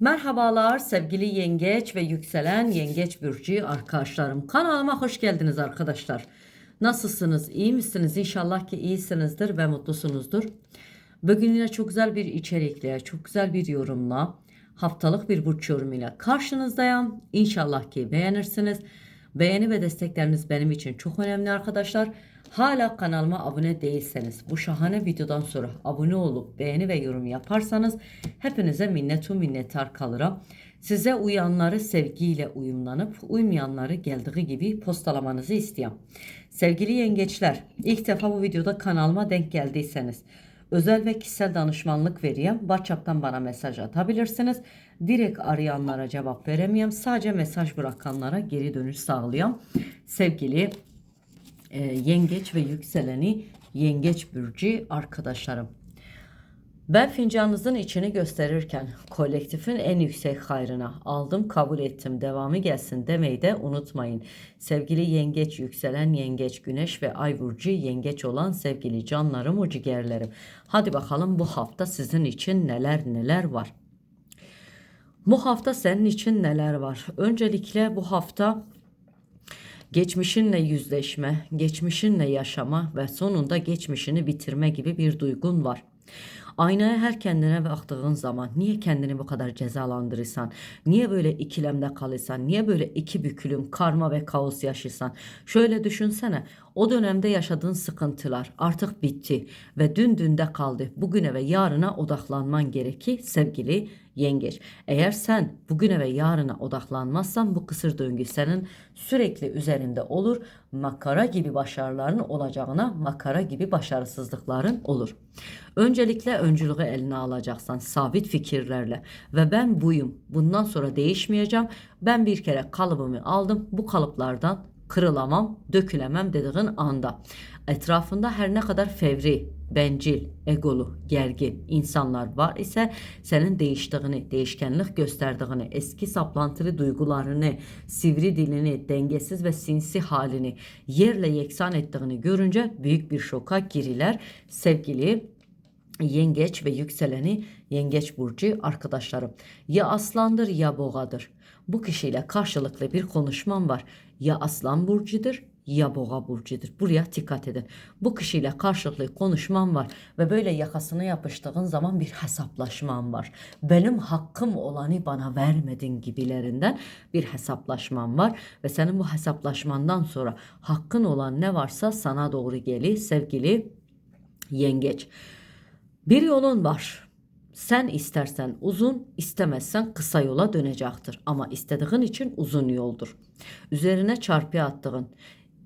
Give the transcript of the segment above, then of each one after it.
Merhabalar sevgili yengeç ve yükselen yengeç burcu arkadaşlarım. Kanalıma hoş geldiniz arkadaşlar. Nasılsınız? İyi misiniz? İnşallah ki iyisinizdir ve mutlusunuzdur. Bugün yine çok güzel bir içerikle, çok güzel bir yorumla, haftalık bir burç yorumuyla karşınızdayım. İnşallah ki beğenirsiniz. Beğeni ve destekleriniz benim için çok önemli arkadaşlar. Hala kanalıma abone değilseniz bu şahane videodan sonra abone olup beğeni ve yorum yaparsanız hepinize minnetu minnettar kalırım. Size uyanları sevgiyle uyumlanıp uymayanları geldiği gibi postalamanızı istiyorum. Sevgili yengeçler ilk defa bu videoda kanalıma denk geldiyseniz özel ve kişisel danışmanlık vereyim. WhatsApp'tan bana mesaj atabilirsiniz. Direkt arayanlara cevap veremiyorum. Sadece mesaj bırakanlara geri dönüş sağlıyorum. Sevgili e, yengeç ve yükseleni yengeç burcu arkadaşlarım. Ben fincanınızın içini gösterirken kolektifin en yüksek hayrına aldım kabul ettim devamı gelsin demeyi de unutmayın. Sevgili yengeç yükselen yengeç güneş ve ay burcu yengeç olan sevgili canlarım o. Hadi bakalım bu hafta sizin için neler neler var. Bu hafta senin için neler var? Öncelikle bu hafta geçmişinle yüzleşme, geçmişinle yaşama ve sonunda geçmişini bitirme gibi bir duygun var. Aynaya her kendine baktığın zaman niye kendini bu kadar cezalandırırsan, niye böyle ikilemde kalırsan, niye böyle iki bükülüm, karma ve kaos yaşırsan. Şöyle düşünsene o dönemde yaşadığın sıkıntılar artık bitti ve dün dünde kaldı. Bugüne ve yarına odaklanman gerekir sevgili yengeç. Eğer sen bugüne ve yarına odaklanmazsan bu kısır döngü senin sürekli üzerinde olur. Makara gibi başarıların olacağına makara gibi başarısızlıkların olur. Öncelikle öncülüğü eline alacaksan sabit fikirlerle ve ben buyum bundan sonra değişmeyeceğim. Ben bir kere kalıbımı aldım bu kalıplardan kırılamam, dökülemem dediğin anda etrafında her ne kadar fevri, bencil, egolu, gergin insanlar var ise senin değiştiğini, değişkenlik gösterdiğini, eski saplantılı duygularını, sivri dilini, dengesiz ve sinsi halini yerle yeksan ettiğini görünce büyük bir şoka giriler. Sevgili yengeç ve yükseleni yengeç burcu arkadaşlarım. Ya aslandır ya boğadır. Bu kişiyle karşılıklı bir konuşmam var. Ya aslan burcudur ya boğa burcudur. Buraya dikkat edin. Bu kişiyle karşılıklı konuşmam var ve böyle yakasına yapıştığın zaman bir hesaplaşmam var. Benim hakkım olanı bana vermedin gibilerinden bir hesaplaşmam var ve senin bu hesaplaşmandan sonra hakkın olan ne varsa sana doğru gelir sevgili yengeç. Bir yolun var. Sen istersen uzun, istemezsen kısa yola dönecektir. Ama istediğin için uzun yoldur. Üzerine çarpı attığın,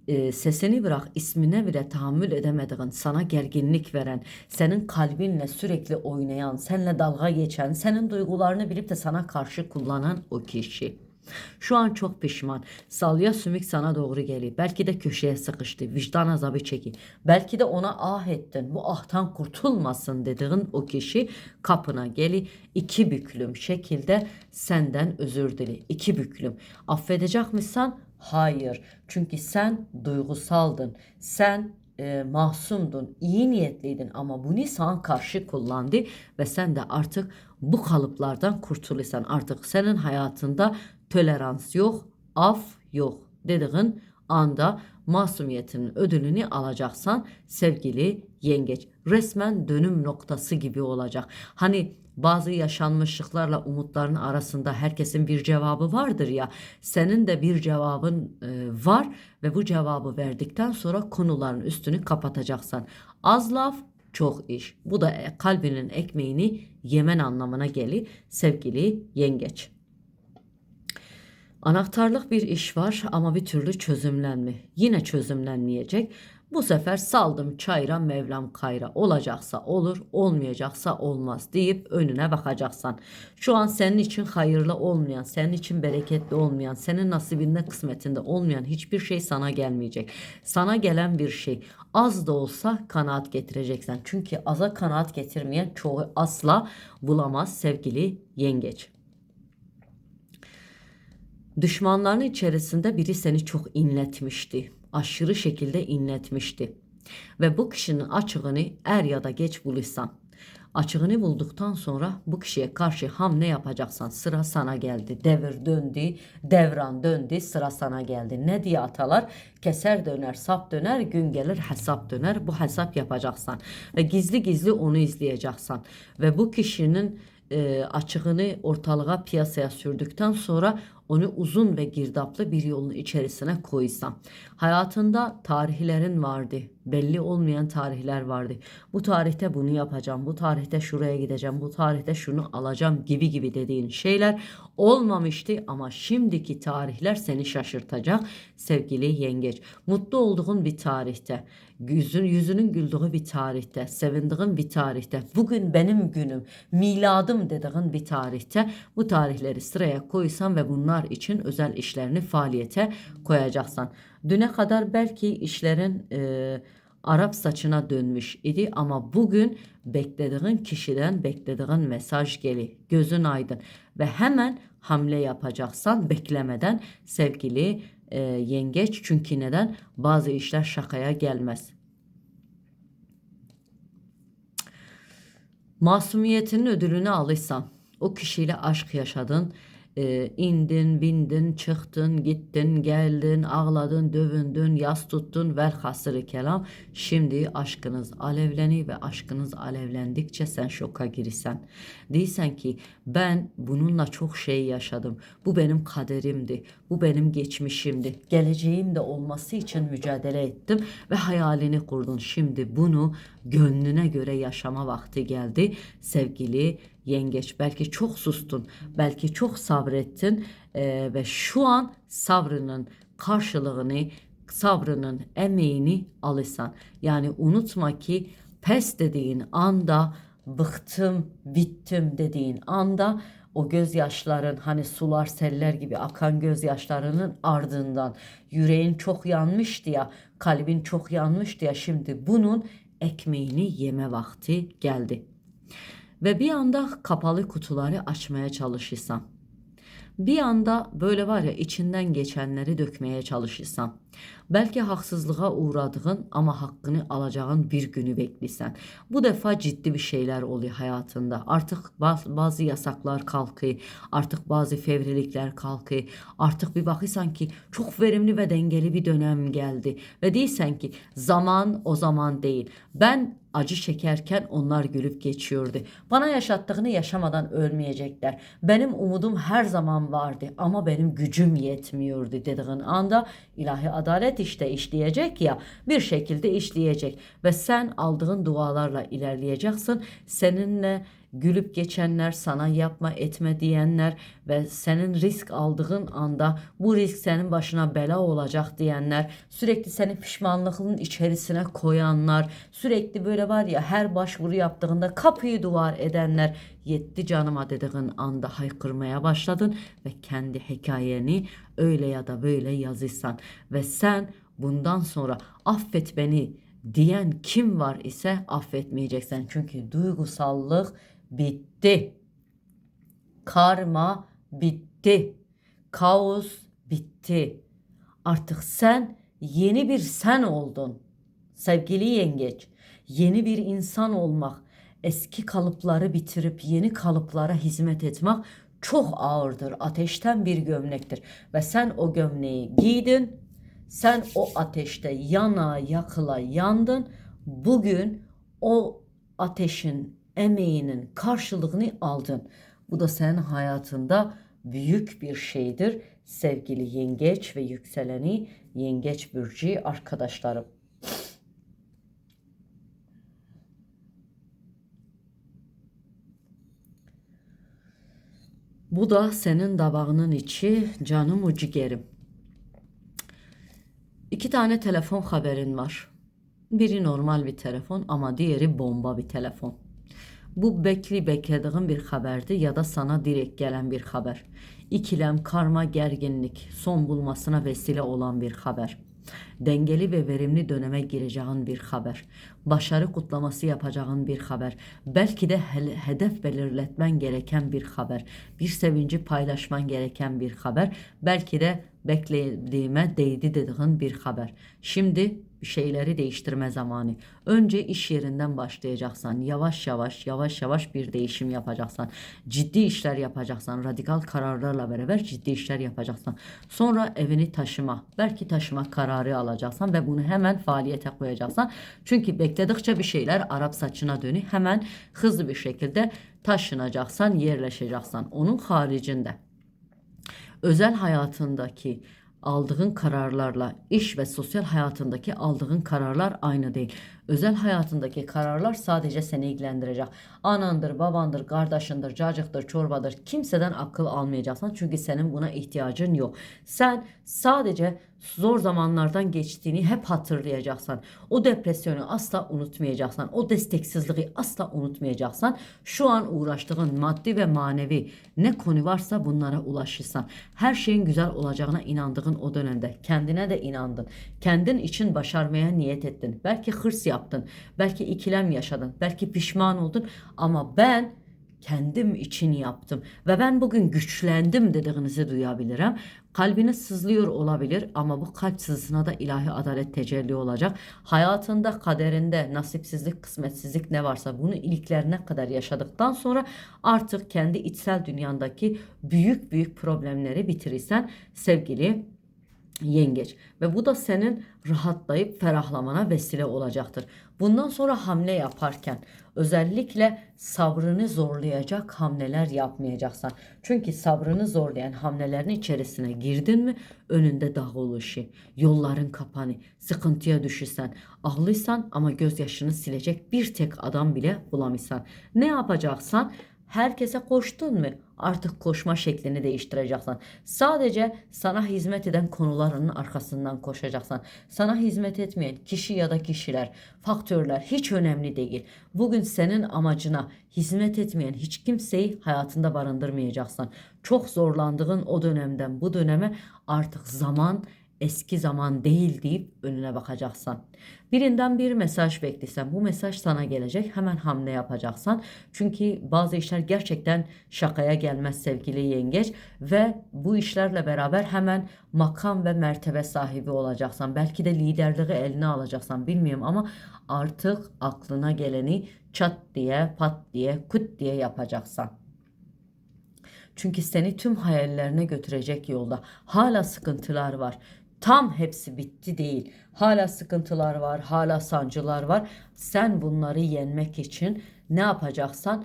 e, sesini bırak ismine bile tahammül edemediğin, sana gerginlik veren, senin kalbinle sürekli oynayan, seninle dalga geçen, senin duygularını bilip de sana karşı kullanan o kişi. Şu an çok pişman. Salya sümük sana doğru geliyor. Belki de köşeye sıkıştı. Vicdan azabı çeki. Belki de ona ah ettin. Bu ahtan kurtulmasın dediğin o kişi kapına geli. iki büklüm şekilde senden özür dili. İki büklüm. Affedecek misin? Hayır. Çünkü sen duygusaldın. Sen e, mahsumdun, iyi niyetliydin ama bunu sana karşı kullandı ve sen de artık bu kalıplardan kurtulursan. Artık senin hayatında tolerans yok, af yok dediğin anda masumiyetinin ödülünü alacaksan sevgili yengeç. Resmen dönüm noktası gibi olacak. Hani bazı yaşanmışlıklarla umutların arasında herkesin bir cevabı vardır ya. Senin de bir cevabın e, var ve bu cevabı verdikten sonra konuların üstünü kapatacaksan. Az laf çok iş. Bu da kalbinin ekmeğini yemen anlamına gelir sevgili yengeç. Anahtarlık bir iş var ama bir türlü çözümlenmi. Yine çözümlenmeyecek. Bu sefer saldım çayra Mevlam kayra. Olacaksa olur, olmayacaksa olmaz deyip önüne bakacaksan. Şu an senin için hayırlı olmayan, senin için bereketli olmayan, senin nasibinde kısmetinde olmayan hiçbir şey sana gelmeyecek. Sana gelen bir şey az da olsa kanaat getireceksen. Çünkü aza kanaat getirmeyen çoğu asla bulamaz sevgili yengeç. Düşmanların içerisinde biri seni çok inletmişti. Aşırı şekilde inletmişti. Ve bu kişinin açığını er ya da geç bulursan Açığını bulduktan sonra bu kişiye karşı hamle yapacaksan sıra sana geldi. Devir döndü, devran döndü, sıra sana geldi. Ne diye atalar? Keser döner, sap döner, gün gelir hesap döner. Bu hesap yapacaksan ve gizli gizli onu izleyeceksen ve bu kişinin e, açığını ortalığa piyasaya sürdükten sonra onu uzun ve girdaplı bir yolun içerisine koysan. Hayatında tarihlerin vardı. Belli olmayan tarihler vardı. Bu tarihte bunu yapacağım. Bu tarihte şuraya gideceğim. Bu tarihte şunu alacağım gibi gibi dediğin şeyler olmamıştı ama şimdiki tarihler seni şaşırtacak sevgili yengeç. Mutlu olduğun bir tarihte, yüzün, yüzünün güldüğü bir tarihte, sevindiğin bir tarihte, bugün benim günüm, miladım dediğin bir tarihte bu tarihleri sıraya koysan ve bunlar için özel işlerini faaliyete koyacaksan. Düne kadar belki işlerin e, Arap saçına dönmüş idi ama bugün beklediğin kişiden beklediğin mesaj geli. Gözün aydın ve hemen hamle yapacaksan beklemeden sevgili e, yengeç çünkü neden? Bazı işler şakaya gelmez. Masumiyetinin ödülünü alırsan, o kişiyle aşk yaşadın, e, indin, bindin, çıktın, gittin, geldin, ağladın, dövündün, yas tuttun, velhasırı kelam. Şimdi aşkınız alevleni ve aşkınız alevlendikçe sen şoka girisen. Değilsen ki ben bununla çok şey yaşadım. Bu benim kaderimdi. Bu benim geçmişimdi. Geleceğim de olması için mücadele ettim ve hayalini kurdun. Şimdi bunu gönlüne göre yaşama vakti geldi. Sevgili yengeç belki çok sustun, belki çok sabrettin eee, ve şu an sabrının karşılığını, sabrının emeğini alırsan. Yani unutma ki pes dediğin anda bıktım, bittim dediğin anda o gözyaşların hani sular seller gibi akan gözyaşlarının ardından yüreğin çok yanmıştı ya, kalbin çok yanmıştı ya şimdi bunun ekmeğini yeme vakti geldi. Ve bir anda kapalı kutuları açmaya çalışırsan. Bir anda böyle var ya içinden geçenleri dökmeye çalışırsan. Belki haksızlığa uğradığın ama hakkını alacağın bir günü beklisen. Bu defa ciddi bir şeyler oluyor hayatında. Artık baz- bazı yasaklar kalkıyor. Artık bazı fevrilikler kalkıyor. Artık bir bakırsan ki çok verimli ve dengeli bir dönem geldi. Ve değilsen ki zaman o zaman değil. Ben acı çekerken onlar gülüp geçiyordu. Bana yaşattığını yaşamadan ölmeyecekler. Benim umudum her zaman vardı ama benim gücüm yetmiyordu dediğin anda ilahi adalet işte işleyecek ya bir şekilde işleyecek ve sen aldığın dualarla ilerleyeceksin. Seninle gülüp geçenler, sana yapma etme diyenler ve senin risk aldığın anda bu risk senin başına bela olacak diyenler, sürekli seni pişmanlığın içerisine koyanlar, sürekli böyle var ya her başvuru yaptığında kapıyı duvar edenler yetti canıma dediğin anda haykırmaya başladın ve kendi hikayeni öyle ya da böyle yazırsan ve sen bundan sonra affet beni diyen kim var ise affetmeyeceksin. Çünkü duygusallık bitti. Karma bitti. Kaos bitti. Artık sen yeni bir sen oldun. Sevgili yengeç, yeni bir insan olmak, eski kalıpları bitirip yeni kalıplara hizmet etmek çok ağırdır. Ateşten bir gömlektir ve sen o gömleği giydin. Sen o ateşte yana yakıla yandın. Bugün o ateşin emeğinin karşılığını aldın. Bu da senin hayatında büyük bir şeydir sevgili yengeç ve yükseleni yengeç burcu arkadaşlarım. Bu da senin dabağının içi canım ucu gerim. İki tane telefon haberin var. Biri normal bir telefon ama diğeri bomba bir telefon. Bu bekli beklediğin bir haberdi ya da sana direkt gelen bir haber. İkilem, karma, gerginlik, son bulmasına vesile olan bir haber. Dengeli ve verimli döneme gireceğin bir haber. Başarı kutlaması yapacağın bir haber. Belki de he- hedef belirletmen gereken bir haber. Bir sevinci paylaşman gereken bir haber. Belki de beklediğime değdi dediğin bir haber. Şimdi şeyleri değiştirme zamanı. Önce iş yerinden başlayacaksan, yavaş yavaş, yavaş yavaş bir değişim yapacaksan, ciddi işler yapacaksan, radikal kararlarla beraber ciddi işler yapacaksan, sonra evini taşıma, belki taşıma kararı alacaksan ve bunu hemen faaliyete koyacaksan. Çünkü bekledikçe bir şeyler Arap saçına dönüyor. Hemen hızlı bir şekilde taşınacaksan, yerleşeceksen. Onun haricinde özel hayatındaki aldığın kararlarla iş ve sosyal hayatındaki aldığın kararlar aynı değil. Özel hayatındaki kararlar sadece seni ilgilendirecek. Anandır, babandır, kardeşindir, cacıktır, çorbadır. Kimseden akıl almayacaksın çünkü senin buna ihtiyacın yok. Sen sadece zor zamanlardan geçtiğini hep hatırlayacaksın. O depresyonu asla unutmayacaksın. O desteksizliği asla unutmayacaksın. Şu an uğraştığın maddi ve manevi ne konu varsa bunlara ulaşırsan. Her şeyin güzel olacağına inandığın o dönemde kendine de inandın. Kendin için başarmaya niyet ettin. Belki hırs yaptın. Belki ikilem yaşadın. Belki pişman oldun. Ama ben kendim için yaptım ve ben bugün güçlendim dediğinizi duyabilirim. Kalbiniz sızlıyor olabilir ama bu kalp sızısına da ilahi adalet tecelli olacak. Hayatında, kaderinde nasipsizlik, kısmetsizlik ne varsa bunu iliklerine kadar yaşadıktan sonra artık kendi içsel dünyandaki büyük büyük problemleri bitirirsen sevgili yengeç ve bu da senin rahatlayıp ferahlamana vesile olacaktır. Bundan sonra hamle yaparken özellikle sabrını zorlayacak hamleler yapmayacaksan. Çünkü sabrını zorlayan hamlelerin içerisine girdin mi önünde dağ oluşu, yolların kapanı, sıkıntıya düşürsen, ağlıysan ama gözyaşını silecek bir tek adam bile bulamıyorsan. Ne yapacaksan herkese koştun mu? Artık koşma şeklini değiştireceksin. Sadece sana hizmet eden konuların arkasından koşacaksın. Sana hizmet etmeyen kişi ya da kişiler, faktörler hiç önemli değil. Bugün senin amacına hizmet etmeyen hiç kimseyi hayatında barındırmayacaksın. Çok zorlandığın o dönemden bu döneme artık zaman eski zaman değil deyip önüne bakacaksan. Birinden bir mesaj beklesen bu mesaj sana gelecek hemen hamle yapacaksan. Çünkü bazı işler gerçekten şakaya gelmez sevgili yengeç ve bu işlerle beraber hemen makam ve mertebe sahibi olacaksan. Belki de liderliği eline alacaksan bilmiyorum ama artık aklına geleni çat diye pat diye kut diye yapacaksan. Çünkü seni tüm hayallerine götürecek yolda hala sıkıntılar var. Tam hepsi bitti değil. Hala sıkıntılar var, hala sancılar var. Sen bunları yenmek için ne yapacaksan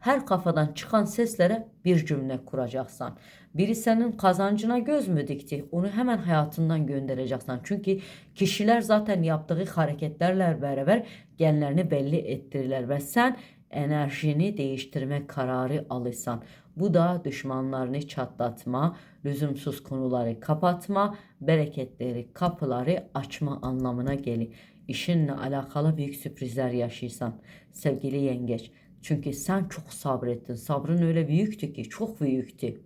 her kafadan çıkan seslere bir cümle kuracaksan. Biri senin kazancına göz mü dikti? Onu hemen hayatından göndereceksin. Çünkü kişiler zaten yaptığı hareketlerle beraber genlerini belli ettirirler ve sen enerjini değiştirme kararı alırsan. Bu da düşmanlarını çatlatma, lüzumsuz konuları kapatma, bereketleri, kapıları açma anlamına gelir. İşinle alakalı büyük sürprizler yaşaysan sevgili yengeç. Çünkü sen çok sabrettin. Sabrın öyle büyüktü ki çok büyüktü.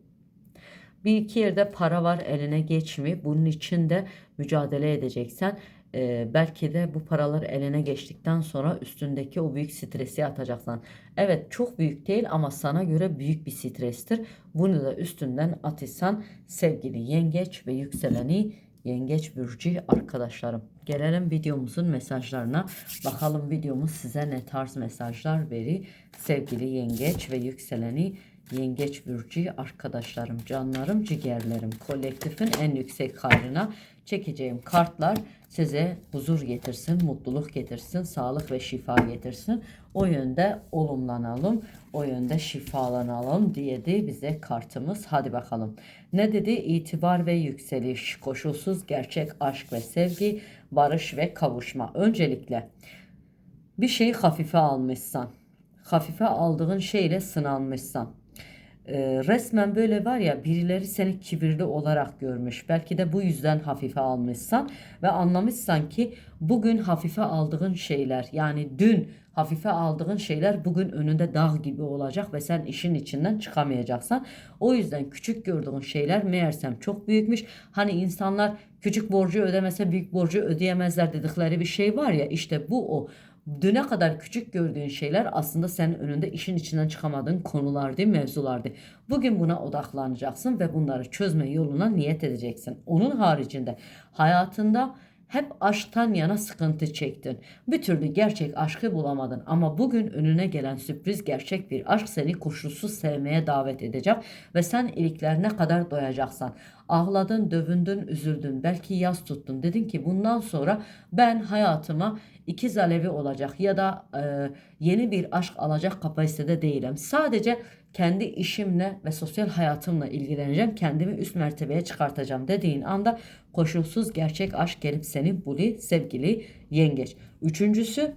Bir iki yerde para var eline geçmi. Bunun için de mücadele edeceksen e, belki de bu paralar eline geçtikten sonra üstündeki o büyük stresi atacaksın. Evet çok büyük değil ama sana göre büyük bir strestir. Bunu da üstünden atırsan sevgili yengeç ve yükseleni yengeç burcu arkadaşlarım. Gelelim videomuzun mesajlarına. Bakalım videomuz size ne tarz mesajlar verir sevgili yengeç ve yükseleni Yengeç Burcu arkadaşlarım, canlarım, ciğerlerim, kolektifin en yüksek hayrına çekeceğim kartlar size huzur getirsin, mutluluk getirsin, sağlık ve şifa getirsin. O yönde olumlanalım, o yönde şifalanalım diye de bize kartımız. Hadi bakalım. Ne dedi? İtibar ve yükseliş, koşulsuz gerçek aşk ve sevgi, barış ve kavuşma. Öncelikle bir şeyi hafife almışsan, hafife aldığın şeyle sınanmışsan, e, resmen böyle var ya birileri seni kibirli olarak görmüş. Belki de bu yüzden hafife almışsan ve anlamışsan ki bugün hafife aldığın şeyler yani dün hafife aldığın şeyler bugün önünde dağ gibi olacak ve sen işin içinden çıkamayacaksan. O yüzden küçük gördüğün şeyler meğersem çok büyükmüş. Hani insanlar küçük borcu ödemese büyük borcu ödeyemezler dedikleri bir şey var ya işte bu o düne kadar küçük gördüğün şeyler aslında senin önünde işin içinden çıkamadığın konulardı, mevzulardı. Bugün buna odaklanacaksın ve bunları çözme yoluna niyet edeceksin. Onun haricinde hayatında hep aşktan yana sıkıntı çektin. Bir türlü gerçek aşkı bulamadın ama bugün önüne gelen sürpriz gerçek bir aşk seni koşulsuz sevmeye davet edecek ve sen iliklerine kadar doyacaksan. Ağladın, dövündün, üzüldün, belki yas tuttun. Dedin ki bundan sonra ben hayatıma ikiz alevi olacak ya da e, yeni bir aşk alacak kapasitede değilim. Sadece kendi işimle ve sosyal hayatımla ilgileneceğim. Kendimi üst mertebeye çıkartacağım dediğin anda koşulsuz gerçek aşk gelip seni buli sevgili yengeç. Üçüncüsü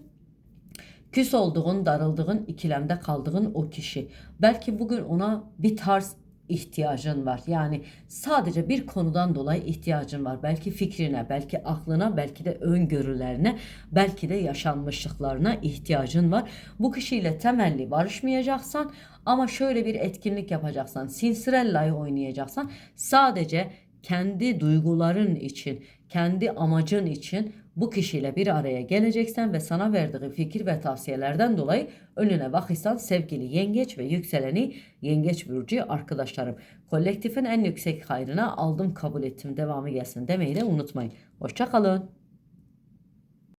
küs olduğun, darıldığın, ikilemde kaldığın o kişi. Belki bugün ona bir tarz ihtiyacın var. Yani sadece bir konudan dolayı ihtiyacın var. Belki fikrine, belki aklına, belki de öngörülerine, belki de yaşanmışlıklarına ihtiyacın var. Bu kişiyle temelli barışmayacaksan ama şöyle bir etkinlik yapacaksan, Sinsirella'yı oynayacaksan sadece kendi duyguların için, kendi amacın için bu kişiyle bir araya geleceksen ve sana verdiği fikir ve tavsiyelerden dolayı önüne bakırsan sevgili yengeç ve yükseleni yengeç burcu arkadaşlarım. Kolektifin en yüksek hayrına aldım kabul ettim devamı gelsin demeyi de unutmayın. Hoşçakalın.